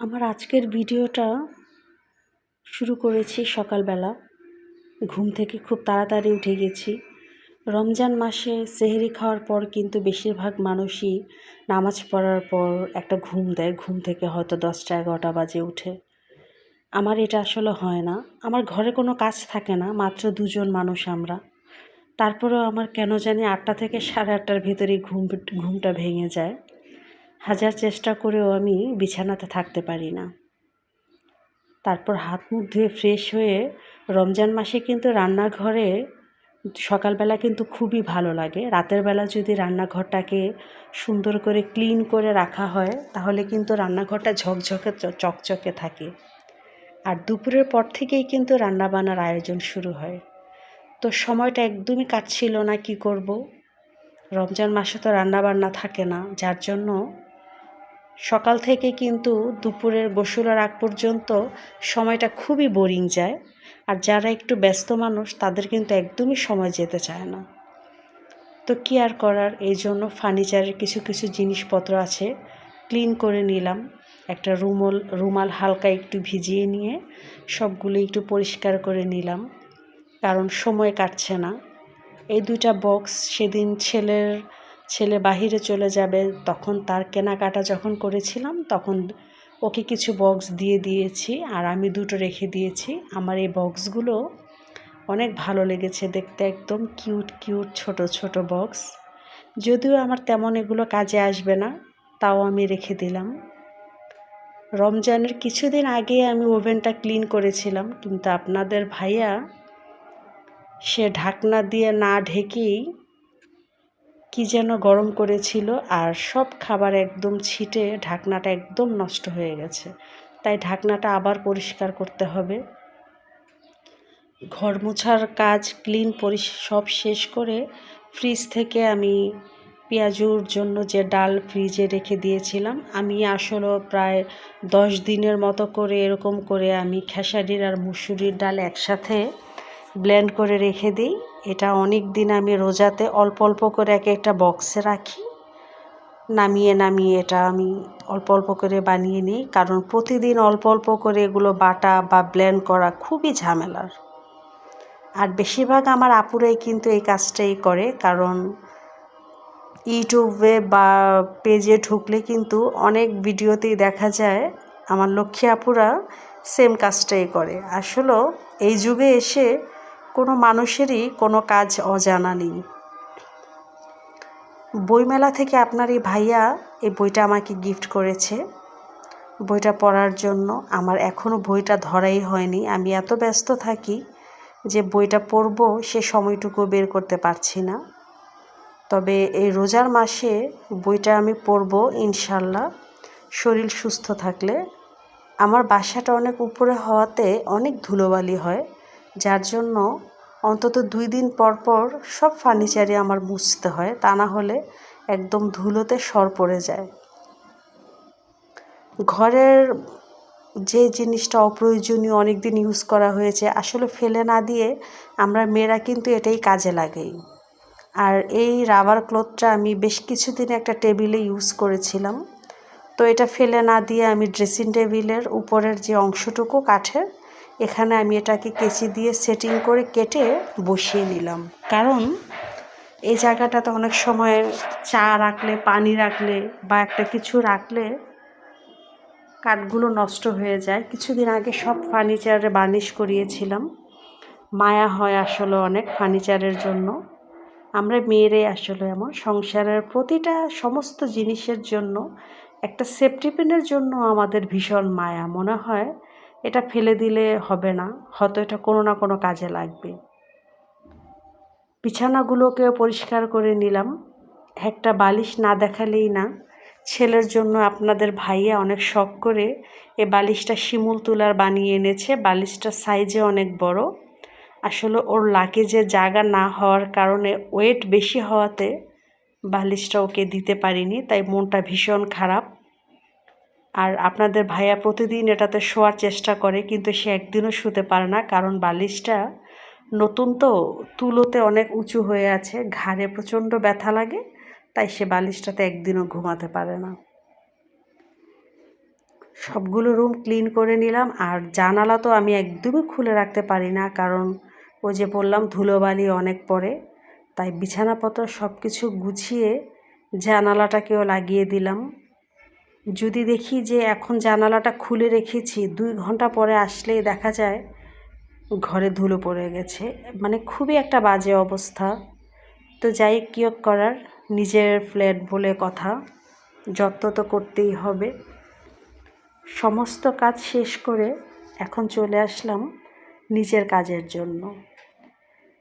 আমার আজকের ভিডিওটা শুরু করেছি সকালবেলা। ঘুম থেকে খুব তাড়াতাড়ি উঠে গেছি। রমজান মাসে সেহরি খাওয়ার পর কিন্তু বেশিরভাগ মানুষই নামাজ পড়ার পর একটা ঘুম দেয়। ঘুম থেকে হয়তো দশটা, এগারোটা বাজে উঠে। আমার এটা আসলে হয় না। আমার ঘরে কোনো কাজ থাকে না, মাত্র দুজন মানুষ আমরা। তারপরেও আমার কেন জানি আটটা থেকে সাড়ে আটটার ভেতরেই ঘুম, ঘুমটা ভেঙে যায়। হাজার চেষ্টা করেও আমি বিছানাতে থাকতে পারি না। তারপর হাত মুখ ধুয়ে ফ্রেশ হয়ে রমজান মাসে কিন্তু রান্নাঘরে সকালবেলা কিন্তু খুবই ভালো লাগে। রাতের বেলা যদি রান্নাঘরটাকে সুন্দর করে ক্লিন করে রাখা হয়, তাহলে কিন্তু রান্নাঘরটা ঝকঝকে চকচকে থাকে। আর দুপুরের পর থেকেই কিন্তু রান্নাবান্নার আয়োজন শুরু হয়। তো সময়টা একদমই কাটছিল না, কি করব? রমজান মাসে তো রান্নাবান্না থাকে না, যার জন্য সকাল থেকে কিন্তু দুপুরের গোসলের আগ পর্যন্ত সময়টা খুবই বোরিং যায়। আর যারা একটু ব্যস্ত মানুষ, তাদের কিন্তু একদমই সময় যেতে চায় না। তো কী আর করার? এই জন্য ফার্নিচারের কিছু কিছু জিনিসপত্র আছে। ক্লিন করে নিলাম। একটা রুমল, রুমাল হালকা একটু ভিজিয়ে নিয়ে সবগুলো একটু পরিষ্কার করে নিলাম। কারণ সময় কাটছে না। এই দুইটা বক্স সেদিন ছেলের ছেলে বাহিরে চলে যাবে, তখন তার কেনাকাটা যখন করেছিলাম, তখন ওকে কিছু বক্স দিয়ে দিয়েছি আর আমি দুটো রেখে দিয়েছি। আমার এই বক্সগুলো অনেক ভালো লেগেছে দেখতে, একদম কিউট কিউট ছোট ছোট বক্স যদিও আমার তেমন এগুলো কাজে আসবে না, তাও আমি রেখে দিলাম। রমজানের কিছুদিন আগে আমি ওভেনটা ক্লিন করেছিলাম, কিন্তু আপনাদের ভাইয়া সে ঢাকনা দিয়ে না ঢেকেই কি যেন গরম করেছিল আর সব খাবার একদম ছিটে ঢাকনাটা একদম নষ্ট হয়ে গেছে। তাই ঢাকনাটা আবার পরিষ্কার করতে হবে। ঘর মোছার কাজ, ক্লিন পরি সব শেষ করে ফ্রিজ থেকে আমি পেঁয়াজুর জন্য যে ডাল ফ্রিজে রেখে দিয়েছিলাম, আমি আসলে প্রায় দশ দিনের মতো করে এরকম করে আমি খেসারির আর মুসুরির ডাল একসাথে ব্লেন্ড করে রেখে দিই। এটা অনেক দিন আমি রোজাতে অল্প অল্প করে এক একটা বক্সে রাখি। নামিয়ে নামিয়ে এটা আমি অল্প অল্প করে বানিয়ে নিই, কারণ প্রতিদিন অল্প অল্প করে এগুলো বাটা বা ব্লেন্ড করা খুবই ঝামেলার। আর বেশিরভাগ আমার আপুরাই কিন্তু এই কাজটাই করে, কারণ ইউটিউবে বা পেজে ঢুকলে কিন্তু অনেক ভিডিওতেই দেখা যায়, আমার লক্ষ্মী আপুরা সেম কাজটাই করে। আসলেও এই যুগে এসে কোনো মানুষেরই কোনো কাজ অজানা নেই। বইমেলা থেকে আপনার এই ভাইয়া এই বইটা আমাকে গিফট করেছে। বইটা পড়ার জন্য আমার এখনও বইটা ধরাই হয়নি। আমি এত ব্যস্ত থাকি যে বইটা পড়ব সে সময়টুকু বের করতে পারছি না। তবে এই রোজার মাসে বইটা আমি পড়ব ইনশাল্লাহ। শরীর সুস্থ থাকলে। আমার বাসাটা অনেক উপরে হওয়াতে অনেক ধুলোবালি হয়। যার জন্য অন্তত দুই দিন পর পর সব ফার্নিচারই আমার মুছতে হয়, তা না হলে একদম ধুলোতে সর পড়ে যায়। ঘরের যে জিনিসটা অপ্রয়োজনীয় অনেক দিন ইউজ করা হয়েছে, আসলে ফেলে না দিয়ে আমরা মেয়েরা কিন্তু এটাই কাজে লাগাই। আর এই রাবার ক্লথটা আমি বেশ কিছুদিন একটা টেবিলে ইউজ করেছিলাম। তো এটা ফেলে না দিয়ে আমি ড্রেসিং টেবিলের উপরের যে অংশটুকু কাঠের এখানে আমি এটাকে কেচি দিয়ে সেটিং করে কেটে বসিয়ে নিলাম। কারণ এই জায়গাটাতে অনেক সময় চা রাখলে, পানি রাখলে বা একটা কিছু রাখলে কাঠগুলো নষ্ট হয়ে যায়। কিছুদিন আগে সব ফার্নিচারে বার্নিশ করিয়েছিলাম। মায়া হয় আসলে অনেক ফার্নিচারের জন্য। আমরা মেয়েরাই আসলে এমন। সংসারের প্রতিটা সমস্ত জিনিসের জন্য, একটা সেফটি পিনের জন্য আমাদের ভীষণ মায়া। মনে হয় এটা ফেলে দিলে হবে না, হয়তো এটা কোনো না কোনো কাজে লাগবে। বিছানাগুলোকে পরিষ্কার করে নিলাম। একটা বালিশ না দেখালেই না, ছেলের জন্য আপনাদের ভাইয়া অনেক শখ করে এ বালিশটা শিমুল তুলার বানিয়ে এনেছে। বালিশটার সাইজে অনেক বড়। আসলে ওর লাগেজে জায়গা না হওয়ার কারণে ওয়েট বেশি হওয়াতে বালিশটা ওকে দিতে পারিনি, তাই মনটা ভীষণ খারাপ। আর আপনাদের ভাইয়া প্রতিদিন এটাতে শোয়ার চেষ্টা করে, কিন্তু সে একদিনও শুতে পারে না, কারণ বালিশটা নতুন তো, তুলোতে অনেক উঁচু হয়ে আছে, ঘাড়ে প্রচণ্ড ব্যথা লাগে, তাই সে বালিশটাতে একদিনও ঘুমাতে পারে না। সবগুলো রুম ক্লিন করে নিলাম, আর জানালা তো আমি একদমই খুলে রাখতে পারি না, কারণ ওই যে বললাম ধুলোবালি অনেক পড়ে, তাই বিছানাপত্র সব কিছু গুছিয়ে জানালাটাকেও লাগিয়ে দিলাম। যদি দেখি যে এখন জানালাটা খুলে রেখেছি, দুই ঘণ্টা পরে আসলেই দেখা যায় ঘরে ধুলো পড়ে গেছে। মানে খুবই একটা বাজে অবস্থা। তো যাই কী করার, নিজের ফ্ল্যাট বলে কথা, যত্ন তো করতেই হবে। সমস্ত কাজ শেষ করে এখন চলে আসলাম নিজের কাজের জন্য।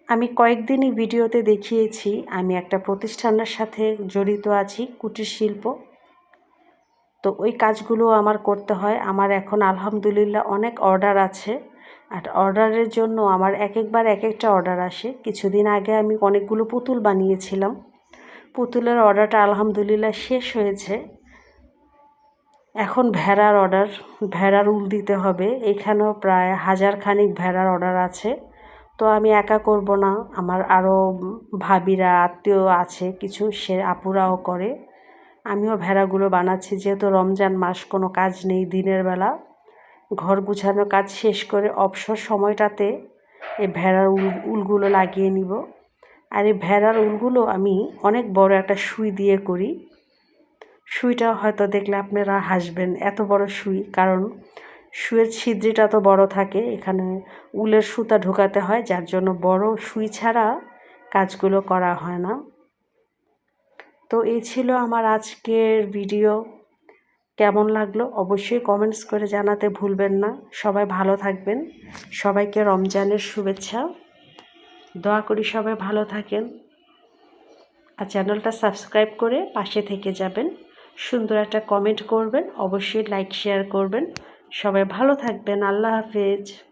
আমি কয়েকদিনই ভিডিওতে দেখিয়েছি, আমি একটা প্রতিষ্ঠানের সাথে জড়িত আছি, কুটির শিল্প। তো ওই কাজগুলো আমার করতে হয়। আমার এখন আলহামদুলিল্লাহ অনেক অর্ডার আছে। আর অর্ডারের জন্য আমার এক একবার এক একটা অর্ডার আসে। কিছুদিন আগে আমি অনেকগুলো পুতুল বানিয়েছিলাম। পুতুলের অর্ডারটা আলহামদুলিল্লাহ শেষ হয়েছে। এখন ভেড়ার অর্ডার ভেড়ার উল দিতে হবে। এখানেও প্রায় হাজার খানিক ভেড়ার অর্ডার আছে। তো আমি একা করব না। আমার আরও ভাবিরা, আত্মীয় আছে, কিছু সে আপুরাও করে। আমিও ভেড়াগুলো বানাচ্ছি, যেহেতু রমজান মাস, কোনো কাজ নেই দিনের বেলা। ঘর গুছানোর কাজ শেষ করে অবসর সময়টাতে এই ভেড়ার উল, উলগুলো লাগিয়ে নিব। আর এই ভেড়ার উলগুলো আমি অনেক বড় একটা সুই দিয়ে করি। সুইটা হয়তো দেখলে আপনারা হাসবেন, এত বড় সুই, কারণ সুয়ের ছিদ্রিটা তো বড় থাকে, এখানে উলের সুতা ঢোকাতে হয়, যার জন্য বড় সুই ছাড়া কাজগুলো করা হয় না। তো এই ছিল আমার আজকের ভিডিও। কেমন লাগল অবশ্যই কমেন্টস করে জানাতে ভুলবেন না। সবাই ভালো থাকবেন। সবাইকে রমজানের শুভেচ্ছা। দোয়া করি সবাই ভালো থাকেন। আর চ্যানেলটা সাবস্ক্রাইব করে পাশে থেকে যাবেন। সুন্দর একটা কমেন্ট করবেন। অবশ্যই লাইক শেয়ার করবেন। সবাই ভালো থাকবেন। আল্লাহ হাফেজ।